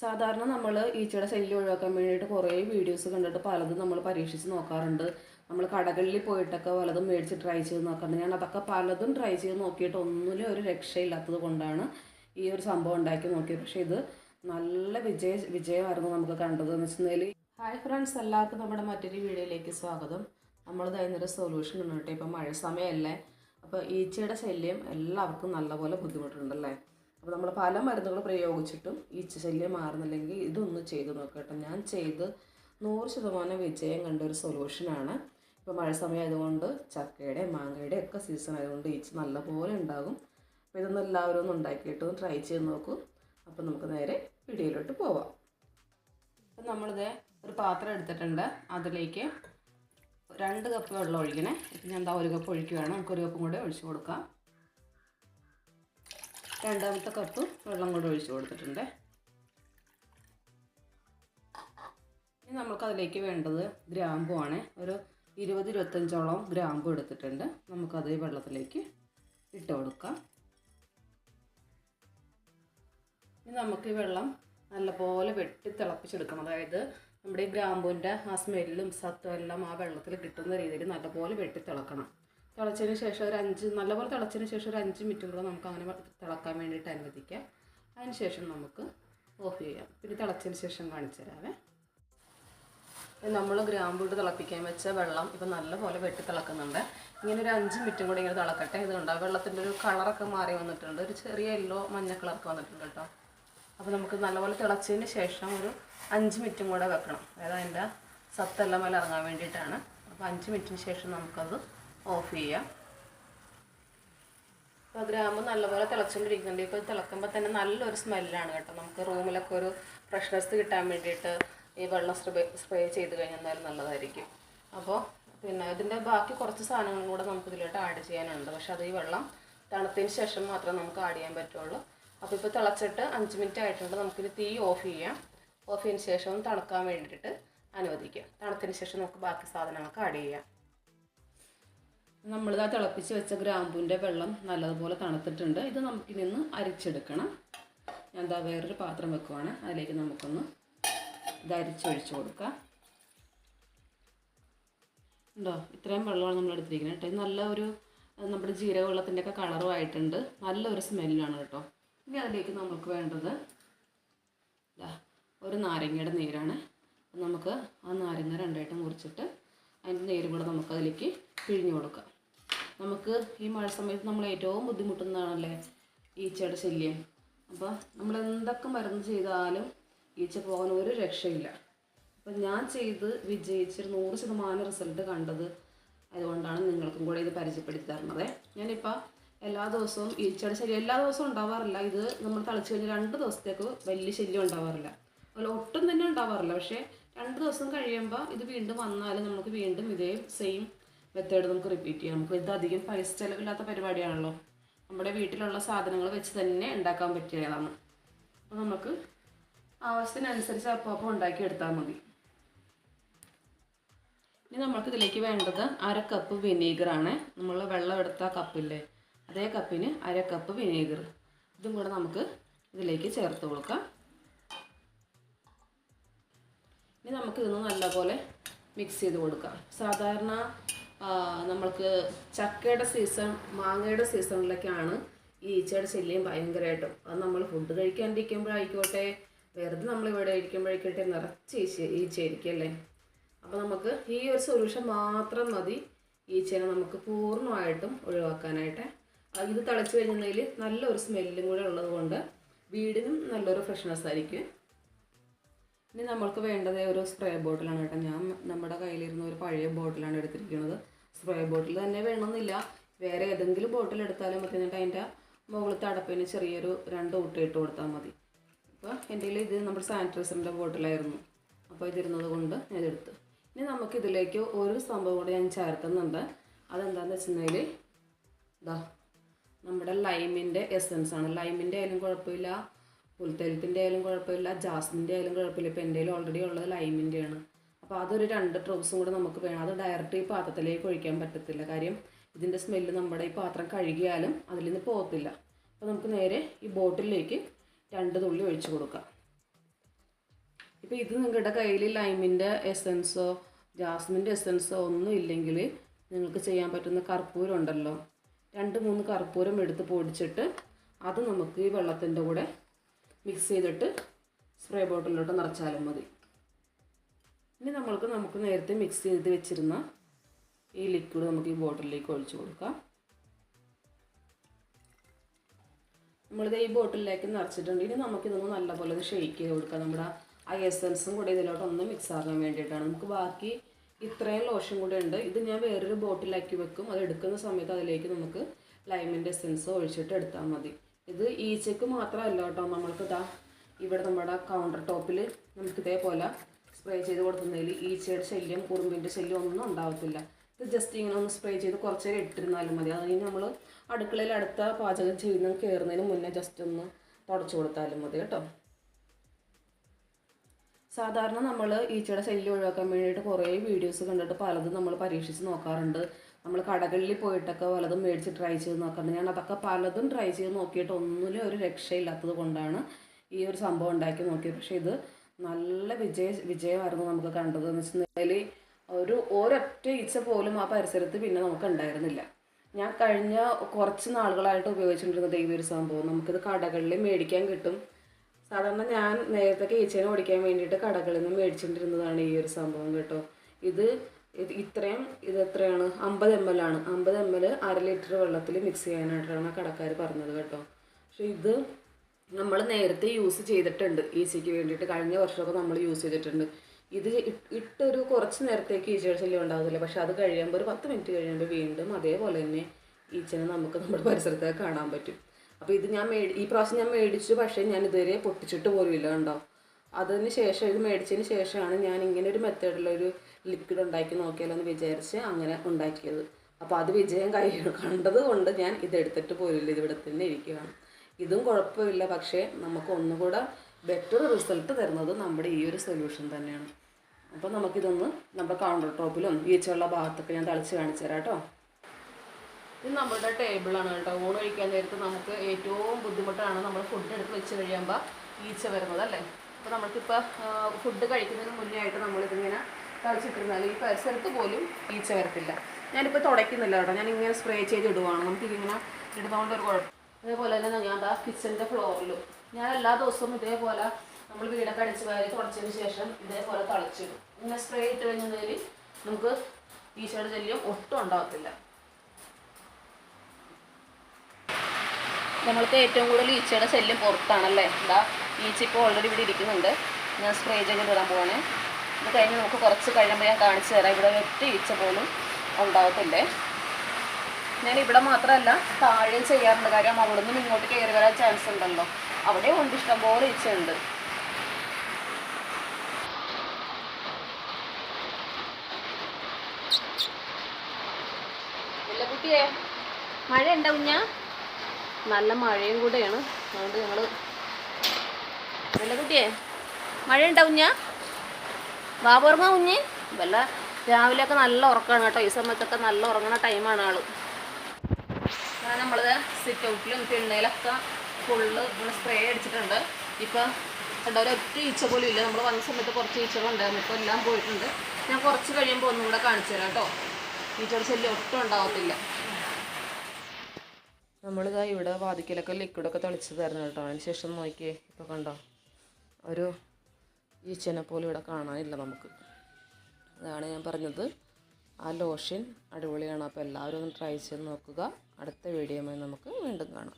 സാധാരണ നമ്മൾ ഈച്ചയുടെ ശല്യം ഒഴിവാക്കാൻ വേണ്ടിയിട്ട് കുറേ വീഡിയോസ് കണ്ടിട്ട് പലതും നമ്മൾ പരീക്ഷിച്ച് നോക്കാറുണ്ട്. നമ്മൾ കടകളിൽ പോയിട്ടൊക്കെ പലതും മേടിച്ച് ട്രൈ ചെയ്ത് നോക്കാറുണ്ട്. ഞാൻ അതൊക്കെ പലതും ട്രൈ ചെയ്ത് നോക്കിയിട്ട് ഒന്നിലും ഒരു രക്ഷയില്ലാത്തത് കൊണ്ടാണ് ഈ ഒരു സംഭവം ഉണ്ടാക്കി നോക്കിയത്. പക്ഷേ ഇത് നല്ല വിജയ വിജയമായിരുന്നു നമുക്ക് കണ്ടത് എന്ന് വെച്ചിട്ടുണ്ടെങ്കിൽ. ഹായ് ഫ്രണ്ട്സ് എല്ലാവർക്കും നമ്മുടെ മറ്റൊരു വീഡിയോയിലേക്ക് സ്വാഗതം. നമ്മൾ ഇന്നൊരു സൊല്യൂഷൻ ഉണ്ട് കേട്ടോ ഇപ്പം മഴ സമയമല്ലേ. അപ്പോൾ ഈച്ചയുടെ ശല്യം എല്ലാവർക്കും നല്ലപോലെ ബുദ്ധിമുട്ടുണ്ടല്ലേ അപ്പോൾ നമ്മൾ പല മരുന്നുകൾ പ്രയോഗിച്ചിട്ടും ഈച്ച ശല്യം മാറുന്നില്ലെങ്കിൽ ഇതൊന്ന് ചെയ്ത് നോക്കട്ടെ. ഞാൻ ചെയ്ത് നൂറ് ശതമാനം വിജയം കണ്ട ഒരു സൊല്യൂഷനാണ് ഇപ്പോൾ മഴ സമയമായതുകൊണ്ട് ചക്കയുടെ മാങ്ങയുടെ ഒക്കെ സീസൺ ആയതുകൊണ്ട് ഈച്ച നല്ലപോലെ ഉണ്ടാകും. അപ്പോൾ ഇതൊന്നും എല്ലാവരും ഒന്ന് ഉണ്ടാക്കിയിട്ട് ട്രൈ ചെയ്ത് നോക്കൂ. അപ്പോൾ നമുക്ക് നേരെ വീഡിയോയിലോട്ട് പോവാം. അപ്പം നമ്മളിത് ഒരു പാത്രം എടുത്തിട്ടുണ്ട്. അതിലേക്ക് രണ്ട് കപ്പ് വെള്ളം ഒഴിക്കണേ. ഇപ്പം ഞാൻ എന്താ ഒരു കപ്പ് ഒഴിക്കുകയാണ് നമുക്ക് ഒരു കപ്പും കൂടെ ഒഴിച്ചു കൊടുക്കാം. രണ്ടാമത്തെ കപ്പ് വെള്ളം കൂടെ ഒഴിച്ച് കൊടുത്തിട്ടുണ്ട്. ഇനി നമുക്ക് അതിലേക്ക് വേണ്ടത് ഗ്രാമ്പുമാണ് ഒരു ഇരുപത് ഇരുപത്തഞ്ചോളം ഗ്രാമ്പു എടുത്തിട്ടുണ്ട്. നമുക്കത് ഈ വെള്ളത്തിലേക്ക് ഇട്ട് കൊടുക്കാം. ഇനി നമുക്ക് ഈ വെള്ളം നല്ലപോലെ വെട്ടി തിളപ്പിച്ചെടുക്കണം. അതായത് നമ്മുടെ ഈ ഗ്രാമ്പൂവിന്റെ ആ സ്മെല്ലും സത്തും എല്ലാം ആ വെള്ളത്തിൽ കിട്ടുന്ന രീതിയിൽ നല്ലപോലെ വെട്ടി തിളക്കണം. തിളച്ചതിന് ശേഷം ഒരു അഞ്ച് നല്ലപോലെ തിളച്ചതിന് ശേഷം ഒരു അഞ്ച് മിനിറ്റും കൂടെ നമുക്ക് അങ്ങനെ തിളക്കാൻ വേണ്ടിയിട്ട് അനുവദിക്കാം. അതിന് ശേഷം നമുക്ക് ഓഫ് ചെയ്യാം. പിന്നെ തിളച്ചതിന് ശേഷം കാണിച്ചു തരാമേ നമ്മൾ ഗ്രാമ്പ് ഇട്ട് തിളപ്പിക്കാൻ വെച്ച വെള്ളം ഇപ്പം നല്ലപോലെ വെട്ടി തിളക്കുന്നുണ്ട്. ഇങ്ങനെ ഒരു അഞ്ച് മിനിറ്റും കൂടി ഇങ്ങനെ തിളക്കട്ടെ. ഇതുണ്ട്. ആ വെള്ളത്തിന്റെ ഒരു കളറൊക്കെ മാറി വന്നിട്ടുണ്ട്. ഒരു ചെറിയ യെല്ലോ മഞ്ഞ കളറൊക്കെ വന്നിട്ടുണ്ട് കേട്ടോ. അപ്പോൾ നമുക്ക് നല്ലപോലെ തിളച്ചതിന് ശേഷം ഒരു അഞ്ച് മിനിറ്റും കൂടെ വെക്കണം. അതായത് അതിന്റെ സത്തെല്ലാം മേലെ ഇറങ്ങാൻ വേണ്ടിയിട്ടാണ്. അപ്പോൾ അഞ്ച് മിനിറ്റിന് ശേഷം നമുക്കത് ഓഫ് ചെയ്യാം. അപ്പോൾ ഗ്രാമ്പ് നല്ലപോലെ തിളച്ചുകൊണ്ടിരിക്കുന്നുണ്ട് ഇപ്പോൾ തിളക്കുമ്പോൾ തന്നെ നല്ലൊരു സ്മെല്ലാണ് കേട്ടോ. നമുക്ക് റൂമിലൊക്കെ ഒരു ഫ്രഷ്നെസ് കിട്ടാൻ വേണ്ടിയിട്ട് ഈ വെള്ളം സ്പ്രേ സ്പ്രേ ചെയ്ത് കഴിഞ്ഞാൽ നല്ലതായിരിക്കും. അപ്പോൾ പിന്നെ ഇതിന്റെ ബാക്കി കുറച്ച് സാധനങ്ങളും കൂടെ നമുക്ക് ഇതിലോട്ട് ആഡ് ചെയ്യാനുണ്ട്. പക്ഷേ അത് ഈ വെള്ളം തണുത്തതിന് ശേഷം മാത്രമേ നമുക്ക് ആഡ് ചെയ്യാൻ പറ്റുള്ളൂ. അപ്പോൾ ഇപ്പോൾ തിളച്ചിട്ട് അഞ്ച് മിനിറ്റ് ആയിട്ടുണ്ട്. നമുക്കിത് തീ ഓഫ് ചെയ്യാം. ഓഫ് ചെയ്തതിന് ശേഷം തണുക്കാൻ വേണ്ടിയിട്ട് അനുവദിക്കാം. തണുത്തതിന് ശേഷം നമുക്ക് ബാക്കി സാധനങ്ങളൊക്കെ ആഡ് ചെയ്യാം. നമ്മളിതാ തിളപ്പിച്ച് വെച്ച ഗ്രാമ്പൂന്റെ വെള്ളം നല്ലതുപോലെ തണുത്തിട്ടുണ്ട്. ഇത് നമുക്കിനി ഒന്ന് അരിച്ചെടുക്കണം. ഞാൻ എന്താ വേറൊരു പാത്രം വെക്കുവാണ്. അതിലേക്ക് നമുക്കൊന്ന് ഇത് അരിച്ചൊഴിച്ച് കൊടുക്കാം. ഉണ്ടോ? ഇത്രയും വെള്ളമാണ് നമ്മൾ എടുത്തിരിക്കുന്നത് കേട്ടോ. ഇത് നല്ല ഒരു നമ്മുടെ ജീരക വെള്ളത്തിന്റെയൊക്കെ കളറും ആയിട്ടുണ്ട്. നല്ലൊരു സ്മെല്ലാണ് കേട്ടോ. ഇനി അതിലേക്ക് നമുക്ക് വേണ്ടത് ഒരു നാരങ്ങയുടെ നീരാണ്. നമുക്ക് ആ നാരങ്ങ രണ്ടായിട്ട് മുറിച്ചിട്ട് അതിന്റെ നേരും കൂടെ നമുക്കതിലേക്ക് പിഴിഞ്ഞു കൊടുക്കാം. നമുക്ക് ഈ മഴ സമയത്ത് നമ്മൾ ഏറ്റവും ബുദ്ധിമുട്ടുന്നതാണല്ലേ ഈച്ചയുടെ ശല്യം. അപ്പോൾ നമ്മൾ എന്തൊക്കെ മരുന്ന് ചെയ്താലും ഈച്ച പോകാൻ ഒരു രക്ഷയില്ല. അപ്പം ഞാൻ ചെയ്ത് വിജയിച്ചൊരു നൂറ് ശതമാനം റിസൾട്ട് കണ്ടത് അതുകൊണ്ടാണ് നിങ്ങൾക്കും കൂടെ ഇത് പരിചയപ്പെടുത്തി തരുന്നത് ഞാനിപ്പോൾ എല്ലാ ദിവസവും ഈച്ചയുടെ ശല്യം എല്ലാ ദിവസവും ഉണ്ടാവാറില്ല. ഇത് നമ്മൾ തളിച്ചു കഴിഞ്ഞാൽ രണ്ട് ദിവസത്തേക്ക് വലിയ ശല്യം ഉണ്ടാവാറില്ല. അതുപോലെ ഒട്ടും തന്നെ ഉണ്ടാവാറില്ല. പക്ഷേ രണ്ട് ദിവസം കഴിയുമ്പോൾ ഇത് വീണ്ടും വന്നാലും നമുക്ക് വീണ്ടും ഇതേ സെയിം മെത്തേഡ് നമുക്ക് റിപ്പീറ്റ് ചെയ്യാം. നമുക്ക് ഇത് അധികം പൈസ ചിലവില്ലാത്ത പരിപാടിയാണല്ലോ. നമ്മുടെ വീട്ടിലുള്ള സാധനങ്ങൾ വെച്ച് തന്നെ ഉണ്ടാക്കാൻ പറ്റിയതാണ് അപ്പോൾ നമുക്ക് ആവശ്യത്തിനനുസരിച്ച് അപ്പോൾ അപ്പോൾ ഉണ്ടാക്കി എടുത്താൽ മതി. ഇനി നമുക്ക് ഇതിലേക്ക് വേണ്ടത് അര കപ്പ് വിനീഗറാണ് നമ്മൾ വെള്ളം എടുത്ത കപ്പില്ലേ അതേ കപ്പിന് അര കപ്പ് വിനീഗർ ഇതും കൂടെ നമുക്ക് ഇതിലേക്ക് ചേർത്ത് കൊടുക്കാം. ഇനി നമുക്ക് ഇതൊന്ന് നല്ലപോലെ മിക്സ് ചെയ്ത് കൊടുക്കാം. സാധാരണ നമ്മൾക്ക് ചക്കയുടെ സീസൺ മാങ്ങയുടെ സീസണിലൊക്കെയാണ് ഈ ഈച്ചയുടെ ശല്യം ഭയങ്കരമായിട്ടും അത് നമ്മൾ ഫുഡ് കഴിക്കാണ്ടിരിക്കുമ്പോഴായിക്കോട്ടെ വെറുതെ നമ്മൾ ഇവിടെ ഇരിക്കുമ്പോഴായിക്കോട്ടെ നിറച്ച് ഈച്ച ഈച്ചയായിരിക്കും അപ്പോൾ നമുക്ക് ഈ ഒരു സൊല്യൂഷൻ മാത്രം മതി ഈച്ചേനെ നമുക്ക് പൂർണമായിട്ടും ഒഴിവാക്കാനായിട്ട്. ഇത് തിളച്ച് കഴിഞ്ഞതിൽ നല്ലൊരു സ്മെല്ലും കൂടെ ഉള്ളത് കൊണ്ട് വീടിനും നല്ലൊരു ഫ്രഷ്നെസ് ആയിരിക്കും. ഇനി നമ്മൾക്ക് വേണ്ടത് ഒരു സ്പ്രേ ബോട്ടിലാണ് കേട്ടോ. ഞാൻ നമ്മുടെ കയ്യിലിരുന്ന ഒരു പഴയ ബോട്ടിലാണ് എടുത്തിരിക്കുന്നത്. സ്പ്രേ ബോട്ടിൽ തന്നെ വേണമെന്നില്ല. വേറെ ഏതെങ്കിലും ബോട്ടിൽ എടുത്താലും മതി എന്നിട്ട് അതിന്റെ മുകളിലത്തെ അടപ്പിന് ചെറിയൊരു രണ്ട് ഊട്ടി ഇട്ട് കൊടുത്താൽ മതി. അപ്പോൾ എന്റെ ഇത് നമ്മുടെ സാനിറ്റൈസറിന്റെ ബോട്ടിലായിരുന്നു അപ്പോൾ ഇതിരുന്നത് കൊണ്ട് ഞാൻ എടുത്തു ഇനി നമുക്കിതിലേക്ക് ഒരു സംഭവം കൂടെ ഞാൻ ചേർക്കുന്നുണ്ട്. അതെന്താണെന്ന് വെച്ചിട്ടുണ്ടെങ്കിൽ ഇതാ നമ്മുടെ ലൈമിന്റെ എസൻസ് ആണ്. ലൈമിന്റെ ആയാലും കുഴപ്പമില്ല. പുൽത്തലത്തിന്റെ ആയാലും കുഴപ്പമില്ല ജാസ്മിന്റെ ആയാലും കുഴപ്പമില്ല. ഇപ്പോൾ എന്റെ ഓൾറെഡി ഉള്ളത് ലൈമിന്റെയാണ് അപ്പോൾ അതൊരു രണ്ട് ഡ്രോപ്സും കൂടെ നമുക്ക് വേണം. അത് ഡയറക്റ്റ് ഈ പാത്രത്തിലേക്ക് ഒഴിക്കാൻ പറ്റത്തില്ല. കാര്യം ഇതിന്റെ സ്മെല്ല് നമ്മുടെ ഈ പാത്രം കഴുകിയാലും അതിൽ നിന്ന് പോകത്തില്ല. അപ്പോൾ നമുക്ക് നേരെ ഈ ബോട്ടിലേക്ക് രണ്ട് തുള്ളി ഒഴിച്ചു കൊടുക്കാം. ഇപ്പോൾ ഇത് നിങ്ങളുടെ കയ്യിൽ ലൈമിന്റെ എസൻസോ ജാസ്മിന്റെ എസൻസോ ഒന്നും ഇല്ലെങ്കിൽ നിങ്ങൾക്ക് ചെയ്യാൻ പറ്റുന്ന കർപ്പൂരം ഉണ്ടല്ലോ. രണ്ട് മൂന്ന് കർപ്പൂരം എടുത്ത് പൊടിച്ചിട്ട് അത് നമുക്ക് ഈ വെള്ളത്തിന്റെ കൂടെ മിക്സ് ചെയ്തിട്ട് സ്പ്രേ ബോട്ടിലോട്ട് നിറച്ചാലും മതി. ഇനി നമ്മൾക്ക് നമുക്ക് നേരത്തെ മിക്സ് ചെയ്ത് വെച്ചിരുന്ന ഈ ലിക്വിഡ് നമുക്ക് ഈ ബോട്ടിലേക്ക് ഒഴിച്ചു കൊടുക്കാം. നമ്മളിത് ഈ ബോട്ടിലേക്ക് നിറച്ചിട്ടുണ്ട്. ഇനി നമുക്കിതൊന്ന് നല്ലപോലെ ഒന്ന് ഷെയ്ക്ക് ചെയ്ത് കൊടുക്കാം. നമ്മുടെ ആ എസൻസും കൂടെ ഇതിലോട്ടൊന്ന് മിക്സ് ആകാൻ വേണ്ടിയിട്ടാണ്. നമുക്ക് ബാക്കി ഇത്രയും ലോഷൻ കൂടെ ഉണ്ട്. ഇത് ഞാൻ വേറൊരു ബോട്ടിലാക്കി വെക്കും. അത് എടുക്കുന്ന സമയത്ത് അതിലേക്ക് നമുക്ക് ലൈമിന്റെ എസൻസ് ഒഴിച്ചിട്ട് എടുത്താൽ മതി. ഇത് ഈച്ചയ്ക്ക് മാത്രമല്ല കേട്ടോ. നമ്മൾക്ക് ഇതാ ഇവിടെ നമ്മുടെ കൗണ്ടർ ടോപ്പിൽ നമുക്ക് ഇതേപോലെ സ്പ്രേ ചെയ്ത് കൊടുക്കുന്നതിൽ ഈച്ചയുടെ ശല്യം കുറുമ്പിന്റെ ശല്യം ഒന്നും ഉണ്ടാവത്തില്ല. ഇത് ജസ്റ്റ് ഇങ്ങനെ ഒന്ന് സ്പ്രേ ചെയ്ത് കുറച്ച് നേരം ഇട്ടിരുന്നാലും മതി. അത് കഴിഞ്ഞ് നമ്മൾ അടുക്കളയിൽ അടുത്ത പാചകം ചെയ്യുന്ന കയറുന്നതിന് മുന്നേ ജസ്റ്റ് ഒന്ന് തുടച്ചു കൊടുത്താലും മതി കേട്ടോ. സാധാരണ നമ്മൾ ഈച്ചയുടെ ശല്യം ഒഴിവാക്കാൻ വേണ്ടിയിട്ട് കുറേ വീഡിയോസ് കണ്ടിട്ട് പലതും നമ്മൾ പരീക്ഷിച്ച് നോക്കാറുണ്ട്. നമ്മൾ കടകളിൽ പോയിട്ടൊക്കെ പലതും മേടിച്ച് ട്രൈ ചെയ്ത് നോക്കാറുണ്ട്. ഞാൻ അതൊക്കെ പലതും ട്രൈ ചെയ്ത് നോക്കിയിട്ട് ഒന്നിലും ഒരു രക്ഷയില്ലാത്തത് കൊണ്ടാണ് ഈ ഒരു സംഭവം ഉണ്ടാക്കി നോക്കിയത്. പക്ഷേ ഇത് നല്ല വിജയ വിജയമായിരുന്നു നമുക്ക് കണ്ടത് എന്ന് വെച്ചിട്ടുണ്ടെങ്കിൽ ഒരു ഒരൊറ്റ ഈച്ച പോലും ആ പരിസരത്ത് പിന്നെ നമുക്ക് ഉണ്ടായിരുന്നില്ല. ഞാൻ കഴിഞ്ഞ കുറച്ച് നാളുകളായിട്ട് ഉപയോഗിച്ചുകൊണ്ടിരുന്നത് ഈ ഒരു സംഭവം. നമുക്കിത് കടകളിൽ മേടിക്കാൻ കിട്ടും. സാധാരണ ഞാൻ നേരത്തെ ഈച്ചേനെ ഓടിക്കാൻ വേണ്ടിയിട്ട് കടകളിൽ നിന്ന് മേടിച്ചുകൊണ്ടിരുന്നതാണ് ഈ ഒരു സംഭവം കേട്ടോ. ഇത് ഇത് ഇത്രയും ഇത് എത്രയാണ്? അമ്പത് എം എൽ ആണ്. അമ്പത് എം എൽ അര ലിറ്റർ വെള്ളത്തിൽ മിക്സ് ചെയ്യാനായിട്ടാണ് കടക്കാർ പറഞ്ഞത് കേട്ടോ. പക്ഷെ ഇത് നമ്മൾ നേരത്തെ യൂസ് ചെയ്തിട്ടുണ്ട് ഈച്ചയ്ക്ക് വേണ്ടിയിട്ട്. കഴിഞ്ഞ വർഷമൊക്കെ നമ്മൾ യൂസ് ചെയ്തിട്ടുണ്ട്. ഇത് ഇട്ട് ഇട്ടൊരു കുറച്ച് നേരത്തേക്ക് ഈച്ചയുടെ ശല്യം ഉണ്ടാകത്തില്ല പക്ഷെ അത് കഴിയുമ്പോൾ ഒരു പത്ത് മിനിറ്റ് കഴിയുമ്പോൾ വീണ്ടും അതേപോലെ തന്നെ ഈച്ചനെ നമുക്ക് നമ്മുടെ പരിസരത്ത് കാണാൻ പറ്റും. അപ്പോൾ ഇത് ഞാൻ മേടി ഈ പ്രാവശ്യം ഞാൻ മേടിച്ചു. പക്ഷേ ഞാൻ ഇതുവരെ പൊട്ടിച്ചിട്ട് പോലും ഇല്ല കണ്ടോ. അതിന് ശേഷം ഇത് മേടിച്ചതിന് ശേഷമാണ് ഞാൻ ഇങ്ങനെ ഒരു മെത്തേഡിലൊരു ലിക്വിഡ് ഉണ്ടാക്കി നോക്കിയാലോ എന്ന് വിചാരിച്ച് അങ്ങനെ ഉണ്ടാക്കിയത്. അപ്പോൾ അത് വിജയം കൈ കണ്ടത് കൊണ്ട് ഞാൻ ഇതെടുത്തിട്ട് പോലില്ല ഇത് ഇവിടെ തന്നെ ഇരിക്കുകയാണ്. ഇതും കുഴപ്പമില്ല. പക്ഷേ നമുക്ക് ഒന്നുകൂടെ ബെറ്റർ റിസൾട്ട് തരുന്നത് നമ്മുടെ ഈ ഒരു സൊല്യൂഷൻ തന്നെയാണ്. അപ്പോൾ നമുക്കിതൊന്ന് നമ്മുടെ കൗണ്ടർ ടോപ്പിലും ഈച്ചുള്ള ഭാഗത്തൊക്കെ ഞാൻ തളിച്ച് കാണിച്ചു തരാം കേട്ടോ. ഇത് നമ്മുടെ ടേബിളാണ് കേട്ടോ. ഊണ് കഴിക്കാൻ നേരത്ത് നമുക്ക് ഏറ്റവും ബുദ്ധിമുട്ടാണ് നമ്മൾ ഫുഡ് എടുത്ത് വെച്ച് കഴിയുമ്പോൾ ഈച്ച വരുന്നത് അല്ലേ? അപ്പോൾ നമ്മൾക്കിപ്പോൾ ഫുഡ് കഴിക്കുന്നതിന് മുന്നേ ആയിട്ട് നമ്മളിതിങ്ങനെ തളിച്ചിട്ടിരുന്നാൽ ഈ പരിസരത്ത് പോലും ഈച്ച വരത്തില്ല ഞാനിപ്പോൾ തുടയ്ക്കുന്നില്ല കേട്ടോ. ഞാൻ ഇങ്ങനെ സ്പ്രേ ചെയ്ത് ഇടുവാണ് നമുക്കിതിങ്ങനെ ഇടുന്നതുകൊണ്ട് ഒരു കുഴപ്പം അതേപോലെ തന്നെ ഞാൻ എന്താ കിച്ചന്റെ ഫ്ലോറിലും ഞാൻ എല്ലാ ദിവസവും ഇതേപോലെ നമ്മൾ വീടൊക്കെ അടിച്ച് വാരി തുടച്ചതിന് ശേഷം ഇതേപോലെ തളിച്ചിടും. ഇങ്ങനെ സ്പ്രേ ഇട്ട് കഴിഞ്ഞാൽ നമുക്ക് ഈച്ചയുടെ ശല്യം ഒട്ടും ഉണ്ടാകത്തില്ല. നമ്മൾക്ക് ഏറ്റവും കൂടുതൽ ഈച്ചയുടെ ശല്യം പുറത്താണല്ലേ? എന്താ ഈച്ച ഇപ്പോൾ ഓൾറെഡി ഇവിടെ ഇരിക്കുന്നുണ്ട്. ഞാൻ സ്പ്രേ ചെയ്ത് ഇടാൻ പോവാണ്. ഇത് കഴിഞ്ഞ് നമുക്ക് കുറച്ച് കഴിയുമ്പോൾ ഞാൻ കാണിച്ചു തരാം. ഇവിടെ ഒറ്റ ഈച്ച പോലും ഉണ്ടാകത്തില്ലേ ഞാൻ ഇവിടെ മാത്രമല്ല താഴെ ചെയ്യാറുണ്ട്. കാര്യം അവിടെ നിന്നും ഇങ്ങോട്ട് കയറി വരാൻ ചാൻസ് ഉണ്ടല്ലോ. അവിടെ ഉണ്ട് ഇഷ്ടംപോലെ ഈച്ചയുണ്ട്. കുട്ടിയെ. മഴ ഉണ്ടോ കുഞ്ഞ? നല്ല മഴയും കൂടെയാണ്. അതുകൊണ്ട് ഞങ്ങൾ വല്ല കുട്ടിയെ മഴ ഉണ്ടാവും ഞാൻ ബാബോർമ കുഞ്ഞ്? വല്ല രാവിലെയൊക്കെ നല്ല ഉറക്കമാണ് കേട്ടോ. ഈ സമയത്തൊക്കെ നല്ല ഉറങ്ങണ ടൈമാണ് ആൾ. നമ്മൾ സിറ്റ് ഔട്ടിലും തിണ്ണയിലൊക്കെ ഫുള്ള് നമ്മൾ സ്പ്രേ അടിച്ചിട്ടുണ്ട്. ഇപ്പം കണ്ടോ ഒരൊറ്റ ഈച്ച പോലും ഇല്ല. നമ്മൾ വന്ന സമയത്ത് കുറച്ച് ഈച്ചകളുണ്ടായിരുന്നു. ഇപ്പോൾ എല്ലാം പോയിട്ടുണ്ട്. ഞാൻ കുറച്ച് കഴിയുമ്പോൾ ഒന്നും കൂടെ കാണിച്ചു തരാം കേട്ടോ. ഈച്ചയുടെ ശല്യം ഒട്ടും ഉണ്ടാവത്തില്ല. നമ്മളിതാ ഇവിടെ വാതിക്കലൊക്കെ ലിക്വിഡൊക്കെ തളിച്ചതായിരുന്നു കേട്ടോ. അതിന് ശേഷം നോക്കിയേ ഇപ്പോൾ കണ്ടോ? ഒരു ഈച്ചനെ പോലും ഇവിടെ കാണാനില്ല നമുക്ക്. അതാണ് ഞാൻ പറഞ്ഞത്. ആ ലോഷൻ അടിപൊളിയാണ്. അപ്പോൾ എല്ലാവരും ഒന്ന് ട്രൈ ചെയ്ത് നോക്കുക. അടുത്ത വീഡിയോയുമായി നമുക്ക് വീണ്ടും കാണാം.